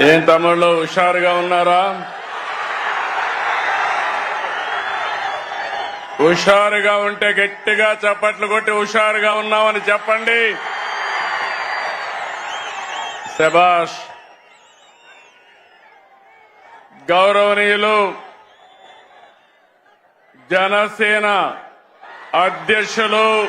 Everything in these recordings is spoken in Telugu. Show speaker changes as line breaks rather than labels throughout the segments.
ఏం తమ్ముళ్ళు హుషారుగా ఉన్నారా? హుషారుగా ఉంటే గట్టిగా చప్పట్లు కొట్టి హుషారుగా ఉన్నామని చెప్పండి. శబాష్ గౌరవనీయులు జనసేన అధ్యక్షులు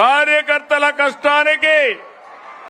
కార్యకర్తల కష్టానికి